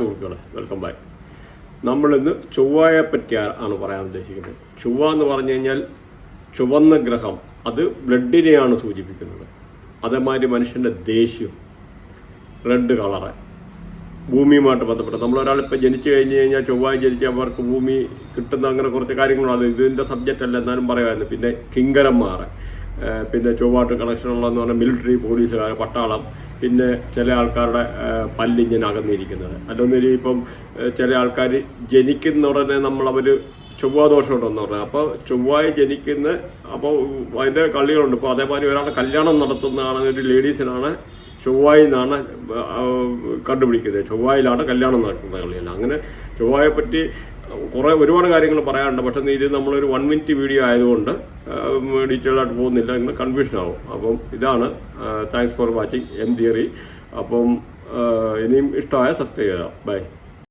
സുഹൃത്തുക്കളെ welcome back നമ്മളിന്ന് ചൊവ്വയെ പറ്റി ആണ് പറയാൻ ഉദ്ദേശിക്കുന്നത്. ചൊവ്വ എന്ന് പറഞ്ഞു കഴിഞ്ഞാൽ ചുവന്ന ഗ്രഹം അത് ബ്ലഡിനെയാണ് സൂചിപ്പിക്കുന്നത്. അതേമാതിരി മനുഷ്യന്റെ ദേഷ്യം റെഡ് കളറ് ഭൂമിയുമായിട്ട് ബന്ധപ്പെട്ട് നമ്മൾ ഒരാളിപ്പോൾ ജനിച്ചു കഴിഞ്ഞ് കഴിഞ്ഞാൽ ചൊവ്വായി ജനിച്ച അവർക്ക് ഭൂമി കിട്ടുന്ന അങ്ങനെ കുറച്ച് കാര്യങ്ങളാണ്. ഇതിന്റെ സബ്ജക്റ്റ് അല്ല എന്നാലും പറയുമായിരുന്നു. പിന്നെ കിങ്കരന്മാർ. പിന്നെ ചൊവ്വാട്ട് കണക്ഷൻ ഉള്ളതെന്ന് പറഞ്ഞാൽ മിലിറ്ററി പോലീസുകാർ പട്ടാളം. പിന്നെ ചില ആൾക്കാരുടെ പല്ലിങ്ങനെ അകന്നിരിക്കുന്നത് അല്ലൊന്നിരി ഇപ്പം ചില ആൾക്കാർ ജനിക്കുന്ന ഉടനെ നമ്മൾ അവർ ചൊവ്വ ദോഷമുണ്ടെന്ന് പറഞ്ഞാൽ അപ്പോൾ ചൊവ്വായി ജനിക്കുന്ന അപ്പോൾ അതിന്റെ കള്ളികളുണ്ട്. ഇപ്പോൾ അതേമാതിരി ഒരാളെ കല്യാണം നടത്തുന്നതാണ് ഒരു ലേഡീസിനാണ് ചൊവ്വായി എന്നാണ് കണ്ടുപിടിക്കുന്നത്. ചൊവ്വായിലാണ് കല്യാണം നടക്കുന്ന കളിയല്ല. അങ്ങനെ ചൊവ്വായെ പറ്റി കുറെ ഒരുപാട് കാര്യങ്ങൾ പറയാനുണ്ട്. പക്ഷെ ഇത് നമ്മളൊരു വൺ മിനിറ്റ് വീഡിയോ ആയതുകൊണ്ട് ഡീറ്റെയിൽ ആയിട്ട് പോകുന്നില്ല. നിങ്ങൾ കൺഫ്യൂഷൻ ആവും. അപ്പം ഇതാണ് thanks for watching M theory അപ്പം ഇനിയും ഇഷ്ടമായ സബ്സ്ക്രൈബ് ചെയ്യാം. ബൈ